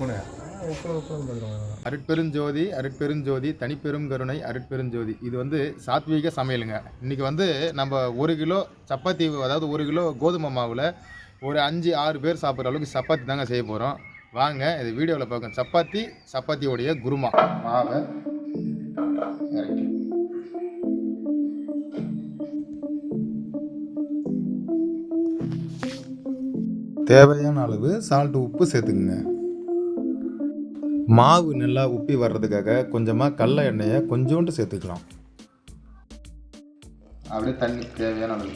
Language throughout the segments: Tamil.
பார்த்துருவாங்க அருட்பெருஞ்சோதி அருட்பெருஞ்சோதி தனிப்பெரும் கருணை அருட்பெருஞ்சோதி. இது வந்து சாத்வீக சமையலுங்க. இன்றைக்கி வந்து நம்ம ஒரு கிலோ சப்பாத்தி அதாவது ஒரு கிலோ கோதுமை மாவில் ஒரு அஞ்சு ஆறு பேர் சாப்பிட்ற அளவுக்கு சப்பாத்தி தாங்க செய்ய போகிறோம் வாங்க இது வீடியோவில் பார்க்க சப்பாத்தி சப்பாத்தியோடைய குருமா. மாவை இறக்கி. தேவையான அளவு சால்ட் உப்பு சேர்த்துக்குங்க. மாவு நல்லா உப்பி வர்றதுக்காக கொஞ்சமாக கடல எண்ணெயை கொஞ்சோண்டு சேர்த்துக்கலாம். அப்படியே தண்ணி தேவையான அளவு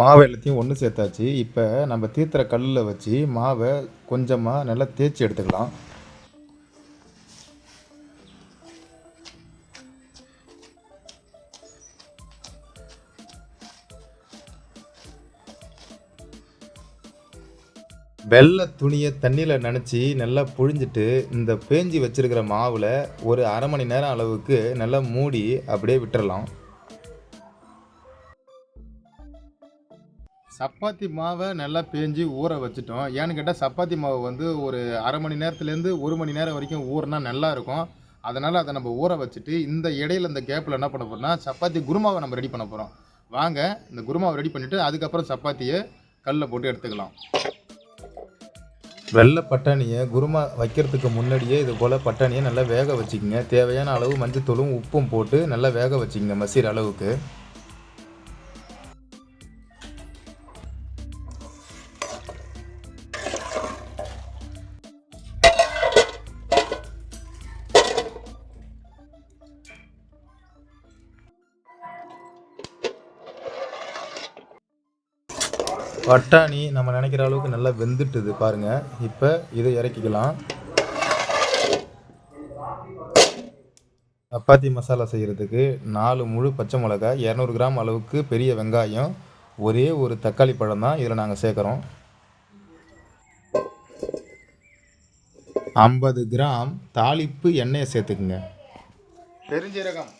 மாவு எல்லாத்தையும் ஒன்று சேர்த்தாச்சு. இப்போ நம்ம தீர்த்துற கல்லில் வச்சு மாவை கொஞ்சமாக நல்லா தேய்ச்சி எடுத்துக்கலாம். வெள்ளை துணியை தண்ணியில் நனைச்சி நல்லா புழிஞ்சிட்டு இந்த பேஞ்சி வச்சுருக்கிற மாவில் ஒரு அரை மணி நேரம் அளவுக்கு நல்லா மூடி அப்படியே விட்டுறலாம். சப்பாத்தி மாவை நல்லா பேஞ்சு ஊற வச்சுட்டோம். ஏன்னு கேட்டால் சப்பாத்தி மாவு வந்து ஒரு அரை மணி நேரத்துலேருந்து ஒரு மணி நேரம் வரைக்கும் ஊறினா நல்லா இருக்கும். அதனால் அதை நம்ம ஊற வச்சுட்டு இந்த இடையில இந்த கேப்பில் என்ன பண்ண போகிறோம்னா சப்பாத்தி குருமாவை நம்ம ரெடி பண்ண போகிறோம் வாங்க இந்த குருமாவை ரெடி பண்ணிவிட்டு அதுக்கப்புறம் சப்பாத்தியை கல்லில் போட்டு எடுத்துக்கலாம். வெள்ளை பட்டாணியை குருமா வைக்கிறதுக்கு முன்னாடியே இது போல் பட்டாணியை நல்லா வேக வச்சுக்கோங்க. தேவையான அளவு மஞ்சத்தூளும் உப்பும் போட்டு நல்லா வேக வச்சுக்கோங்க மசீர் அளவுக்கு. பட்டாணி நம்ம நினைக்கிற அளவுக்கு நல்லா வெந்துட்டுது பாருங்கள் இப்போ இதை இறக்கிக்கலாம். சப்பாத்தி மசாலா செய்கிறதுக்கு நாலு முழு பச்சை மிளகாய் இரநூறு கிராம் அளவுக்கு பெரிய வெங்காயம் ஒரே ஒரு தக்காளி பழம் தான் இதில் நாங்கள் சேர்க்குறோம். ஐம்பது கிராம் தாளிப்பு எண்ணெயை சேர்த்துக்குங்க. பெருஞ்சீரகம்.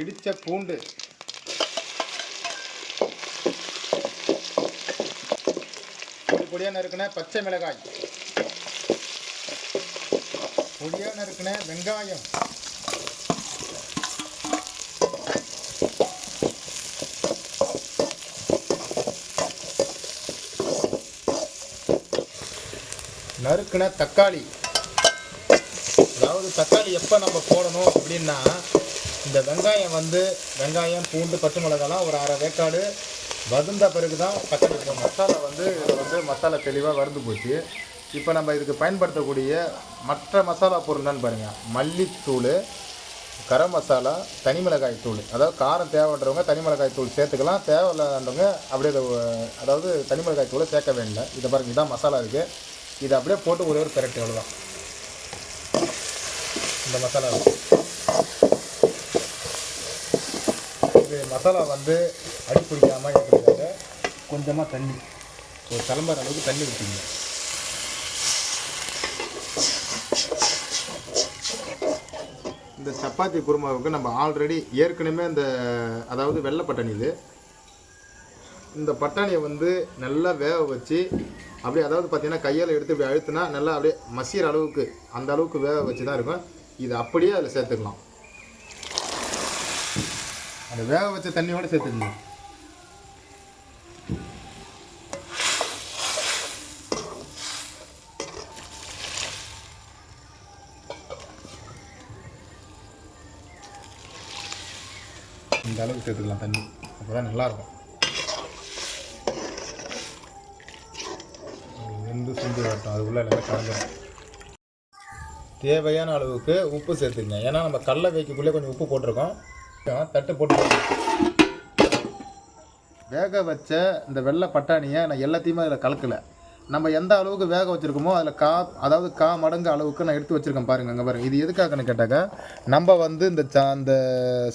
இடித்த பூண்டு. பொடி பொடியாக நறுக்கின பச்சை மிளகாய். பொடியாக நறுக்கின வெங்காயம். நறுக்கின தக்காளி. அதாவது தக்காளி எப்போ நம்ம போடணும் அப்படின்னா இந்த வெங்காயம் வந்து வெங்காயம் பூண்டு பச்சை மிளகாலாம் ஒரு அரை வேக்காடு வதந்த பிறகு தான் பச்சை மசாலா வந்து இதில் வந்து மசாலா தெளிவாக வறுந்து போச்சு. இப்போ நம்ம இதுக்கு பயன்படுத்தக்கூடிய மற்ற மசாலா பொருள்னு பாருங்கள் மல்லித்தூள் கரம் மசாலா தனி மிளகாய் தூள். அதாவது காரம் தேவைன்றவங்க தனி மிளகாய் தூள் சேர்த்துக்கலாம். தேவையில்லாதவங்க அப்படியே அதாவது தனி மிளகாய் தூளை சேர்க்க வேண்டிய இதை பாருங்கள் இதான் மசாலா இருக்குது இதை அப்படியே போட்டு ஒரே ஒரு பெரட்டு அவ்வளோதான் இந்த மசாலா இருக்கு. இது மசாலா வந்து அடி பிடிக்காமல் இருக்கிறதுக்காக கொஞ்சமாக தண்ணி. ஒரு தலைம்பர அளவுக்கு தண்ணி ஊற்றிங்க இந்த சப்பாத்தி குருமாவுக்கு நம்ம ஆல்ரெடி ஏற்கனவே இந்த அதாவது வெள்ளை பட்டாணி இது இந்த பட்டாணியை வந்து நல்லா வேக வச்சு அப்படியே அதாவது பார்த்திங்கன்னா கையால் எடுத்து இப்படி அழுத்தினா நல்லா அப்படியே மசிகிற அளவுக்கு அந்த அளவுக்கு வேக வச்சு தான் இருக்கும். இது அப்படியே அதில் சேர்த்துக்கலாம். அந்த வேக வச்ச தண்ணியோட சேர்த்துக்கணும். இந்த அளவுக்கு சேர்த்துக்கலாம் தண்ணி. அப்போ தான் நல்லாயிருக்கும். வெந்து சுண்டி வரட்டும். அது உள்ள எல்லாமே கலந்துடும் தேவையான அளவுக்கு உப்பு சேர்த்துக்கங்க ஏன்னா நம்ம கடல வைக்கக்குள்ளே கொஞ்சம் உப்பு போட்டிருக்கோம். தட்டு போட்டு வேக வச்ச இந்த வெள்ளை பட்டாணியை நான் எல்லாத்தையுமே அதில் கலக்கலை. நம்ம எந்த அளவுக்கு வேக வச்சுருக்கோமோ அதில் கா அதாவது கா மடங்கு அளவுக்கு நான் எடுத்து வச்சுருக்கேன் பாருங்க அங்கே பாருங்கள் இது எதுக்காகன்னு கேட்டாக்கா நம்ம வந்து இந்த ச அந்த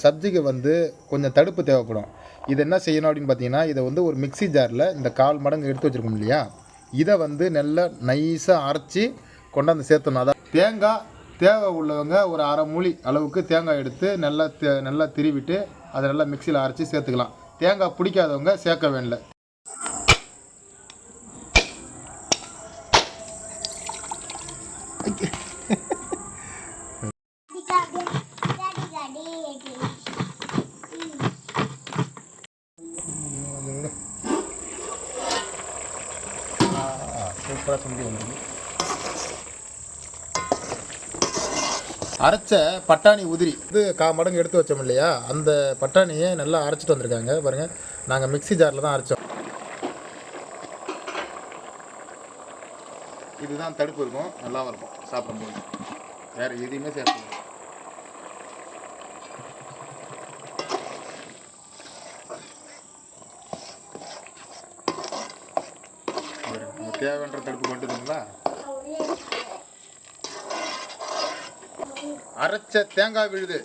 சப்ஜிக்கு வந்து கொஞ்சம் தடுப்பு தேவைப்படும். இது என்ன செய்யணும் அப்படின்னு பார்த்தீங்கன்னா இதை வந்து ஒரு மிக்ஸி ஜாரில் இந்த கால் மடங்கு எடுத்து வச்சுருக்கோம் இல்லையா? இதை வந்து நல்லா நைஸாக அரைச்சி கொண்டாந்து சேர்த்தணும். அதான் தேங்காய் தேவை உள்ளவங்க ஒரு அரை மூலி அளவுக்கு தேங்காய் எடுத்து நல்லா தே நல்லா திருவிட்டு அதை நல்லா மிக்சியில் அரைச்சி சேர்த்துக்கலாம். தேங்காய் பிடிக்காதவங்க சேர்க்க வேண்டிய சூப்பராக செஞ்சு வந்துருக்கு அரைச்ச பட்டாணி உதிரி. இது கா மடங்கு எடுத்து வச்சோம் இல்லையா? அந்த பட்டாணியை நல்லா அரைச்சிட்டு வந்திருக்காங்க. பாருங்க நாங்கள் மிக்ஸி ஜாரில் தான் அரைச்சோம். இதுதான் தடுப்பு இருக்கும். நல்லா இருக்கும். சாப்பிடும்போது. வேறு எதையுமே சேர்த்து தேவைன்ற தடுப்பு மட்டும் இருக்குங்களா அரைச்ச தேங்காய் விழுது.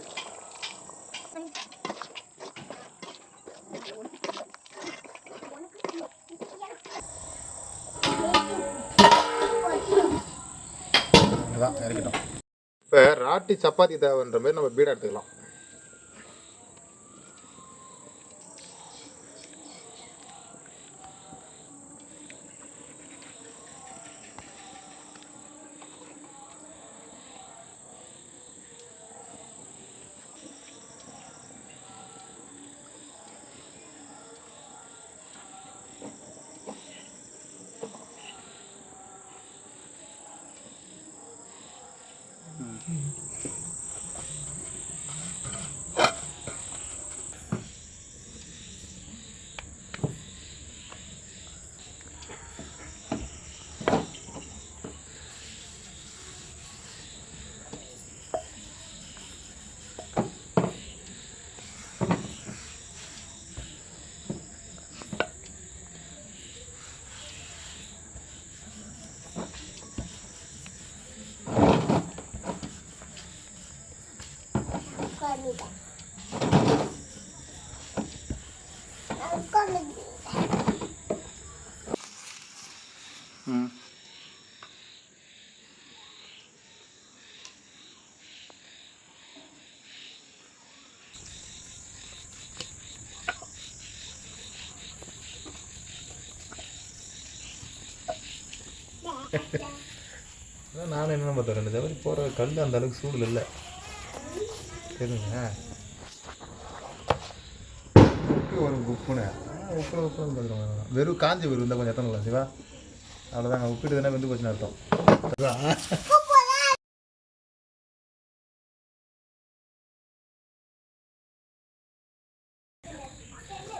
இப்போ ராட்டி சப்பாத்தி தேவைன்ற மாதிரி நம்ம பீடா எடுத்துக்கலாம். Hmm. ம். நானும் என்ன பார்த்தேன் ரெண்டு தவறி போகிற கல் அந்த அளவுக்கு சூடு இல்லை. தெரியுங்க. உப்பு ஒரு உப்புனே உப்பு உப்புன்னு பார்த்துருவாங்க வெறும் காஞ்சி வெறும் இருந்தால் கொஞ்சம் எத்தனை இல்லை சிவா? அவ்வளோதாங்க உப்பிட்டு தானே வந்து போச்சுன்னு அர்த்தம்.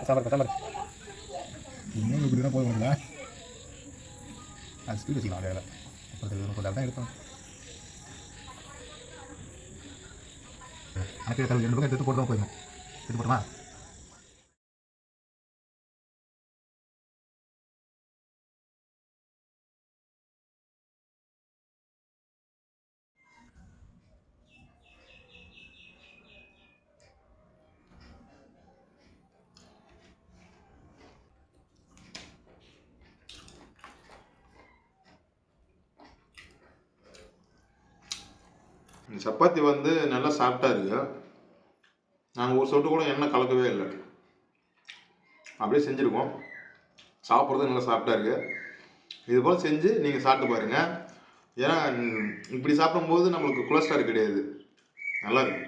சாம்பார் சாம்பார்? இன்னும் இப்படி தான் போதுங்களா அது ஸ்பீட் வச்சுக்கலாம் வேலை. அப்புறம் கொஞ்சம் தான் எடுத்தோம் எனக்கு ரெண்டு பக்கம் எடுத்து போட்டு தான் போயிடணும். எடுத்து போட்டுமா? சப்பாத்தி வந்து நல்லா சாஃப்டாக இருக்கு. நாங்கள் ஒரு சொட்டு கூட எண்ணெய் கலக்கவே இல்லை. அப்படியே செஞ்சுருக்கோம். சாப்பிட்றது நல்லா சாஃப்டாக இருக்கு. இது போல் செஞ்சு நீங்கள் சாப்பிட்டு பாருங்கள் ஏன்னா இப்படி சாப்பிடும்போது நம்மளுக்கு கொலஸ்ட்ரால் கிடையாது. நல்லா இருக்கு.